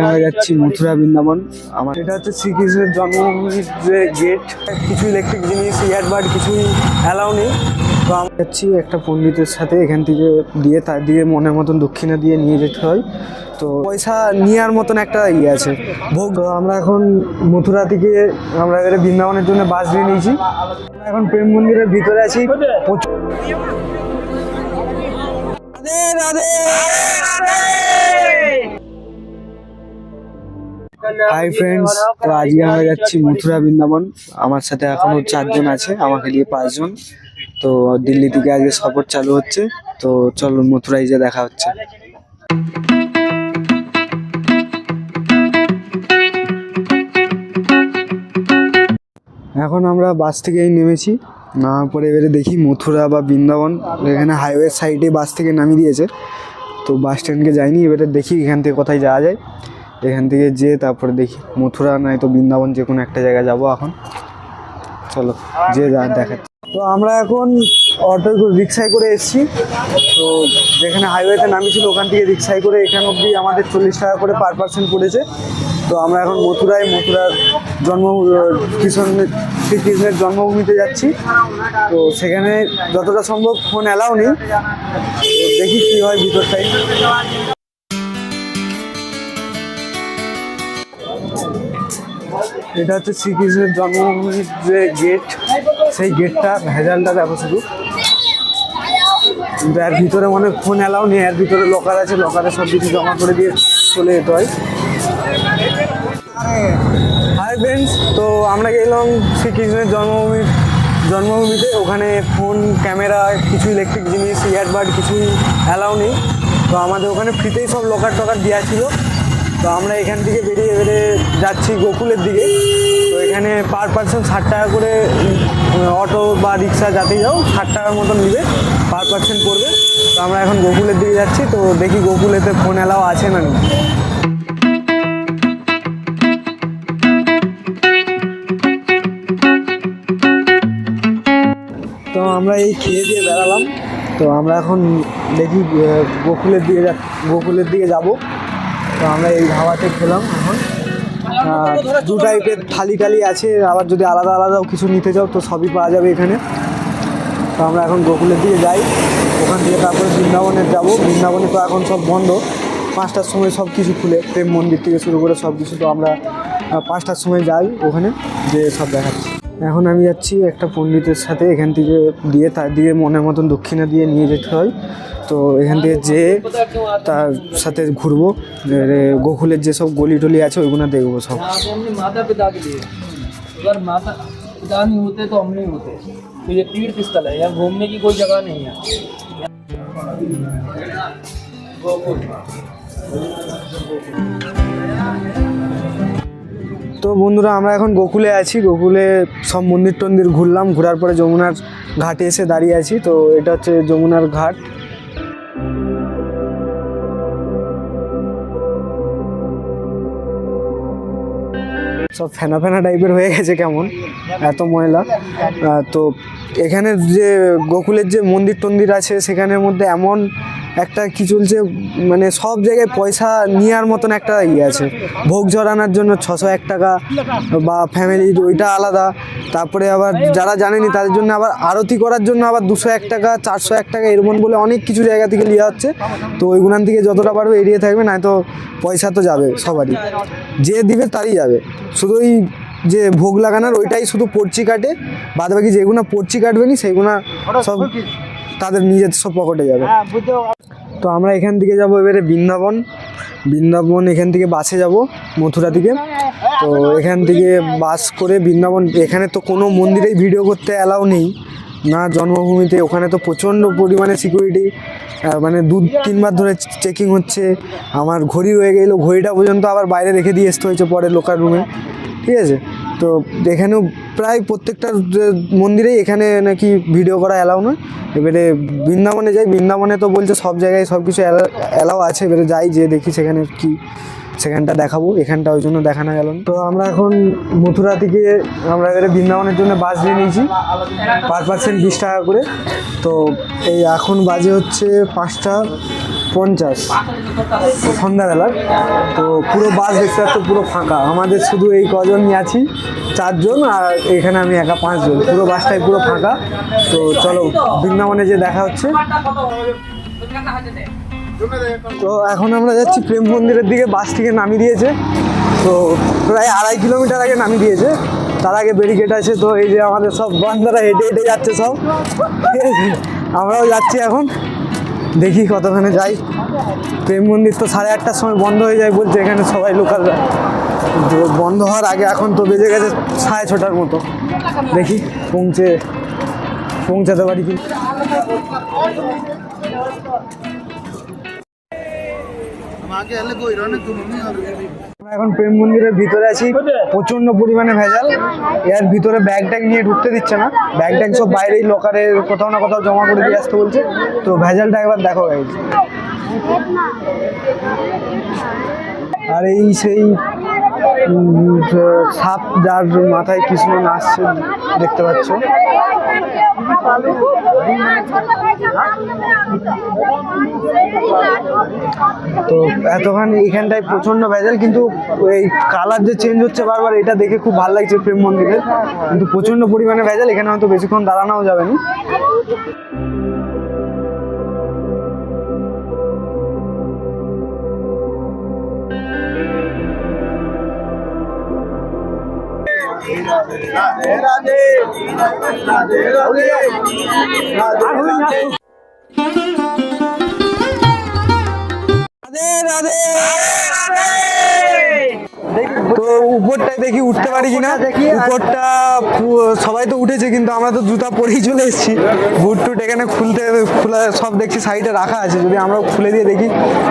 আমরা যাচ্ছি মথুরা বৃন্দাবন। আমার এটা হচ্ছে শ্রীকৃষ্ণের জন্মভূমির যে গেট কিছু ইলেকট্রিক জিনিস ইয়ারবাড কিছুই অ্যালাউ নেই। তো আমরা যাচ্ছি একটা পণ্ডিতের সাথে, এখান থেকে দিয়ে তার, দিয়ে মনের মতন দক্ষিণা দিয়ে নিয়ে যেতে হয়। তো পয়সা নেওয়ার মতন একটা ইয়ে আছে। ভোগ আমরা এখন মথুরা থেকে আমরা এবারে বৃন্দাবনের জন্য বাস দিয়ে নিয়েছি। এখন প্রেম মন্দিরের ভিতরে আছি। প্রচুর হাই ফ্রেন্ডস তো আজকে আমরা যাচ্ছি মথুরা বৃন্দাবন। আমার সাথে এখনও চারজন আছে, আমাকে নিয়ে পাঁচজন। তো দিল্লি থেকে আজকে সফর চালু হচ্ছে। তো চলো মথুরায় যে দেখা হচ্ছে। এখন আমরা বাস থেকেই নেমেছি। নামার পরে এবারে দেখি মথুরা বা বৃন্দাবন। এখানে হাইওয়ে সাইডে বাস থেকে নামিয়ে দিয়েছে। তো বাস স্ট্যান্ডকে যাইনি, এবারে দেখি এখান থেকে কোথায় যাওয়া যায়। এখান থেকে যেয়ে তারপরে দেখি মথুরা নয় তো বৃন্দাবন যে কোনো একটা জায়গায় যাব এখন। চলো যে যা দেখাচ্ছি। তো আমরা এখন অটো রিক্সায় করে এসেছি। তো যেখানে হাইওয়েতে নামিয়েছিল ওখান থেকে রিক্সায় করে এখান অবধি আমাদের চল্লিশ টাকা করে পার পার্সেন্ট পড়েছে। তো আমরা এখন মথুরায়, মথুরার জন্ম কৃষ্ণ শ্রীকৃষ্ণের জন্মভূমিতে যাচ্ছি। তো সেখানে যতটা সম্ভব ফোন অ্যালাউ নেই। দেখি কী হয় ভিতরটাই এটা হচ্ছে শ্রীকৃষ্ণের জন্মভূমির যে গেট সেই গেটটা ভেজালটা দেখো শুধু। এর ভিতরে মনে ফোন অ্যালাউ নেই, এর ভিতরে লকার আছে লকারে সব কিছু জমা করে দিয়ে চলে যেতে হয়। হাই ফ্রেন্ডস তো আমরা গেলাম শ্রীকৃষ্ণের জন্মভূমির জন্মভূমিতে। ওখানে ফোন ক্যামেরা কিছু ইলেকট্রিক জিনিস ইয়ারবাড কিছুই অ্যালাউ নেই। তো আমাদের ওখানে ফ্রিতেই সব লকার টকার দেওয়া ছিল। তো আমরা এখান থেকে বেরিয়ে এবারে যাচ্ছি গোকুলের দিকে। তো এখানে পার পার্সন ষাট টাকা করে অটো বা রিক্সা যাতে যাও ষাট টাকার মতন নেবে পার পার্সেন্ট পড়বে। তো আমরা এখন গোকুলের দিকে যাচ্ছি, তো দেখি গোকুলেতে ফোন অ্যালাও আছে না তো আমরা এই খেয়ে দিয়ে বেড়ালাম। তো আমরা এখন দেখি গোকুলের দিকে গোকুলের দিকে যাব। তো আমরা এই ধাবাতে খেলাম এখন। দু টাইপের থালি টালি আছে, আবার যদি আলাদা আলাদাও কিছু নিতে চাও তো সবই পাওয়া যাবে এখানে। তো আমরা এখন গোকুলের দিকে যাই। ওখান থেকে তারপরে বৃন্দাবনে যাব। বৃন্দাবনে তো এখন সব বন্ধ। পাঁচটার সময় সব কিছু খুলে, প্রেম মন্দির থেকে শুরু করে সব কিছু তো আমরা পাঁচটার সময় যাই ওখানে যে সব দেখাচ্ছি। এখন আমি যাচ্ছি একটা পণ্ডিতের সাথে, এখান থেকে দিয়ে তার দিয়ে মনের মতন দক্ষিণা দিয়ে নিয়ে যেতে হয়। তো এখান থেকে যে তার সাথে ঘুরবো গোকুলের যেসব গলি টলি আছে ওইগুলো দেখব সব। তো বন্ধুরা, আমরা এখন গোকুলে আছি। গোকুলে সব মন্দির টন্দির ঘুরলাম, ঘোরার পরে যমুনার ঘাটে এসে দাঁড়িয়ে আছি। তো এটা হচ্ছে যমুনার ঘাট। সব ফেনা ফেনা টাইপের হয়ে গেছে কেমন, এত ময়লা। তো এখানে যে গোকুলের যে মন্দির টন্দির আছে, সেখানের মধ্যে এমন একটা কি চলছে মানে সব জায়গায় পয়সা নেওয়ার মতন একটা ইয়ে আছে। ভোগ জড়ানোর জন্য ছশো এক টাকা বা ফ্যামিলির ওইটা আলাদা। তারপরে আবার যারা জানেনি তাদের জন্য আবার আরতি করার জন্য আবার দুশো এক টাকা, চারশো এক টাকা এরকম বলে অনেক কিছু জায়গা থেকে নেওয়া হচ্ছে। তো ওইগুলান থেকে যতটা পারবে এড়িয়ে থাকবে না তো পয়সা তো যাবে সবারই। যে দিবে তারই যাবে। শুধু ওই যে ভোগ লাগানোর ওইটাই শুধু পর্চি কাটে বাদ বাকি যেগুলো পর্চি কাটবে নি সেগুলো সব তাদের নিজের সব পকেটে যাবে। তো আমরা এখান থেকে যাব এবারে বৃন্দাবন। বৃন্দাবন এখান থেকে বাসে যাব মথুরা থেকে তো এখান থেকে বাস করে বৃন্দাবন এখানে তো কোনো মন্দিরেই ভিডিও করতে অ্যালাউ নেই। না জন্মভূমিতে ওখানে তো প্রচণ্ড পরিমাণে সিকিউরিটি মানে দু তিনবার ধরে চেকিং হচ্ছে। আমার ঘড়ি রয়ে গেলো ঘড়িটা পর্যন্ত আবার বাইরে রেখে দিয়ে আসতে হয়েছে পরে লোকাল রুমে ঠিক আছে? তো এখানেও প্রায় প্রত্যেকটা মন্দিরেই এখানে নাকি ভিডিও করা অ্যালাউ নয়। এবারে বৃন্দাবনে যাই, বৃন্দাবনে তো বলছে সব জায়গায় সব কিছু অ্যালাউ আছে। এবারে যাই যে দেখি সেখানে কি সেখানটা দেখাবো, এখানটা ওই জন্য দেখানো গেল তো আমরা এখন মথুরা থেকে আমরা এবারে বৃন্দাবনের জন্য বাস দিয়ে নিয়েছি, পার পার্সেন্ট বিশ টাকা করে। তো এই এখন বাজে হচ্ছে পাঁচটা পঞ্চাশ, সন্ধ্যাবেলার। তো পুরো বাস দেখতে পাচ্ছ পুরো ফাঁকা। আমাদের শুধু এই কজনই আছি, চারজন আর এখানে আমি একা পাঁচজন। পুরো বাসটাই পুরো ফাঁকা। তো চলো বৃন্দাবনে যে দেখা হচ্ছে। তো এখন আমরা যাচ্ছি প্রেম মন্দিরের দিকে, বাস থেকে নামিয়ে দিয়েছে। তো প্রায় আড়াই কিলোমিটার আগে নামিয়ে দিয়েছে। তার আগে ব্যারিকেড আছে, তো এই যে আমাদের সব বান্দারা হেঁটে হেঁটে যাচ্ছে সব। আমরাও যাচ্ছি এখন। দেখি কতখানে যাই। প্রেম মন্দির তো সাড়ে আটটার সময় বন্ধ হয়ে যায় বলছে এখানে সবাই লোকালরা বন্ধ হওয়ার আগে এখন তো বেজে গেছে সাড়ে ছটার মতো। দেখি পৌঁছে, পৌঁছাতে পারি কি? এখন প্রেম মন্দিরের ভিতরে আছি। প্রচণ্ড পরিমাণে ভেজাল। এর ভিতরে ব্যাগ ট্যাগ নিয়ে ঢুকতে দিচ্ছে না। ব্যাগ ট্যাগ সব বাইরেই লকারে কোথাও না কোথাও জমা করে দিয়ে আসতে বলছে। তো ভেজালটা একবার দেখো আর এই সেই সাপ যার মাথায় কৃষ্ণ নাচছে দেখতে পাচ্ছ। তো এতক্ষণ এখানটায় প্রচণ্ড ভেজাল, কিন্তু এই কালার যে চেঞ্জ হচ্ছে বারবার, এটা দেখে খুব ভালো লাগছে প্রেম মন্দিরের কিন্তু প্রচণ্ড পরিমাণে ভেজাল, এখানে হয়তো বেশিক্ষণ দাঁড়ানোও যাবে না। তো উপরটায় দেখি উঠতে পারি কিনা? উপরটা সবাই তো উঠেছে কিন্তু আমরা তো জুতা পরেই চলে এসেছি। বুট টুট এখানে খুলতে খোলা সব দেখছি সাইডে রাখা আছে। যদি আমরা খুলে দিয়ে দেখি।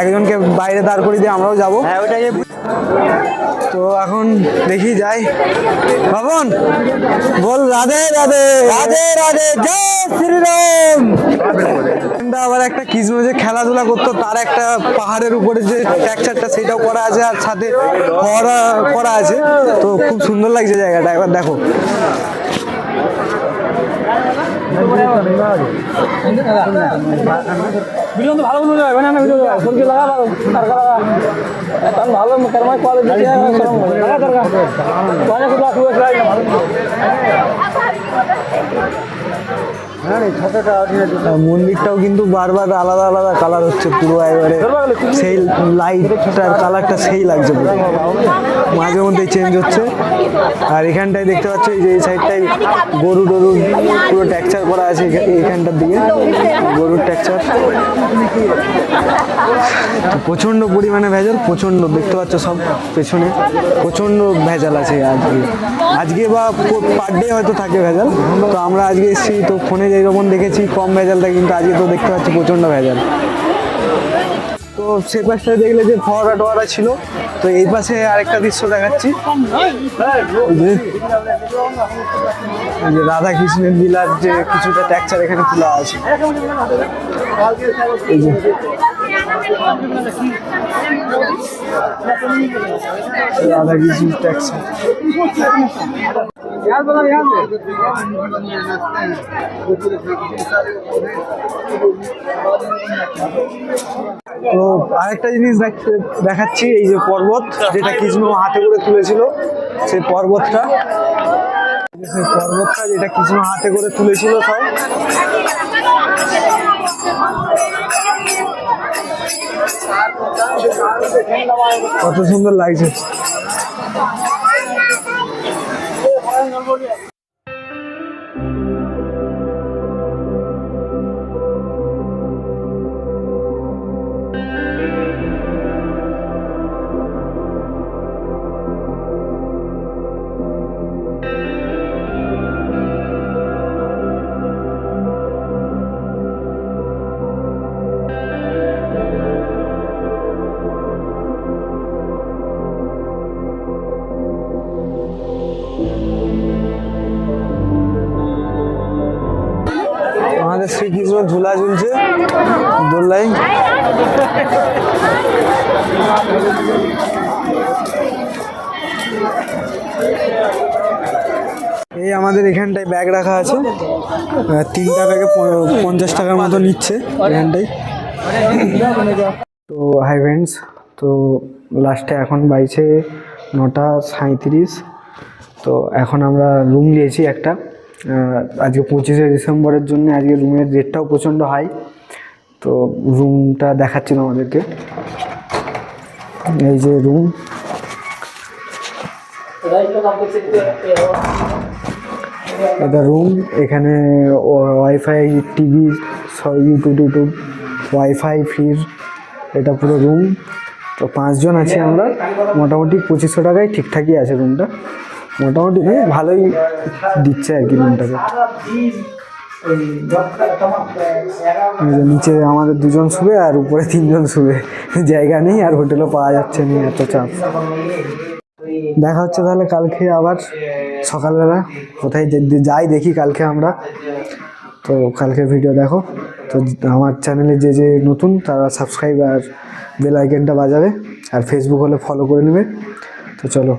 একজনকে বাইরে দাঁড় করিয়ে দিয়ে আমরাও যাব। তো এখন দেখি যাই। বাবন বল রাধে রাধে। রাধে রাধে জয় শ্রীরাম। আবার একটা কিসমে খেলাধুলা করতো তার একটা পাহাড়ের উপরে যে ট্যাকচারটা সেটাও করা আছে আর সাথে করা করা আছে। তো খুব সুন্দর লাগছে জায়গাটা একবার দেখো। ভিডিও তো ভালো যাবে না ভিডিও সবজি লাগা ভালো ভালো কারমাই কোয়ালিটি লাগা ভালো। মন্দিরটাও কিন্তু বারবার আলাদা আলাদা কালার হচ্ছে পুরো একবারে। সেই লাইটটার কালারটা সেই লাগছে পুরো। মাঝে মধ্যে চেঞ্জ হচ্ছে। আর এখানটায় দেখতে পাচ্ছ, এই যে এই সাইডটায় গরু টরু পুরো ট্যাকচার করা আছে এখানটার দিকে। গরুর ট্যাকচার প্রচণ্ড পরিমাণে ভেজাল, প্রচণ্ড, দেখতে পাচ্ছ সব পেছনে। প্রচণ্ড ভেজাল আছে আজকে। আজকে বা পার ডে হয়তো থাকে ভেজাল। তো আমরা আজকে এসেছি, তো ফোনে যেরকম দেখেছি, কম ভেজালটা কিন্তু আজকে তো দেখতে পাচ্ছি প্রচণ্ড ভেজাল। তো সে পাশটা দেখলে যে ফোয়ারা টোয়ারা ছিল, তো এই পাশে আরেকটা দৃশ্য দেখাচ্ছি। রাধা কৃষ্ণের লীলার যে কিছুটা ট্যাকচার এখানে তোলা আছে। রাধা কৃষ্ণের ট্যাকচার তো আরেকটা জিনিস দেখ- দেখাচ্ছি, এই যে পর্বত, যেটা কৃষ্ণ হাতে করে তুলেছিল, সেই পর্বতটা। সেই পর্বতটা যেটা কৃষ্ণ হাতে করে তুলেছিল সব। কত সুন্দর লাগছে। ঝুলা ঝুলছে। দোল্লাই। এই আমাদের এখানটায় ব্যাগ রাখা আছে। তিনটা ব্যাগে পঞ্চাশ টাকার মতো নিচ্ছে এখানটায়। তো হাই ফ্রেন্ডস তো লাস্টে এখন বাইছে নটা সাঁত্রিশ তো এখন আমরা রুম নিয়েছি একটা। আজকে পঁচিশে ডিসেম্বরের জন্য আজকে রুমের রেটটাও প্রচণ্ড হাই তো রুমটা দেখাচ্ছিল আমাদেরকে। এই যে রুম এটা রুম এখানে ওয়াইফাই টিভি সব ইউটিউব টিউটিউব ওয়াইফাই ফ্রিজ এটা পুরো রুম তো পাঁচজন আছি আমরা। মোটামুটি পঁচিশশো টাকায় ঠিকঠাকই আছে রুমটা মোটামুটি ভালোই দিচ্ছে আর কি রুমটাকে নিচে আমাদের দুজন শুবে আর উপরে তিনজন শুবে। জায়গা নেই আর হোটেলও পাওয়া যাচ্ছে না এত চাপ। দেখা হচ্ছে তাহলে কালকে আবার সকালবেলা। কোথায় যাই দেখি কালকে আমরা। তো কালকে ভিডিও দেখো। তো আমার চ্যানেলে যে যে নতুন তারা সাবস্ক্রাইব আর বেল বাজাবে। আর ফেসবুক হলে ফলো করে নেবে। তো চলো।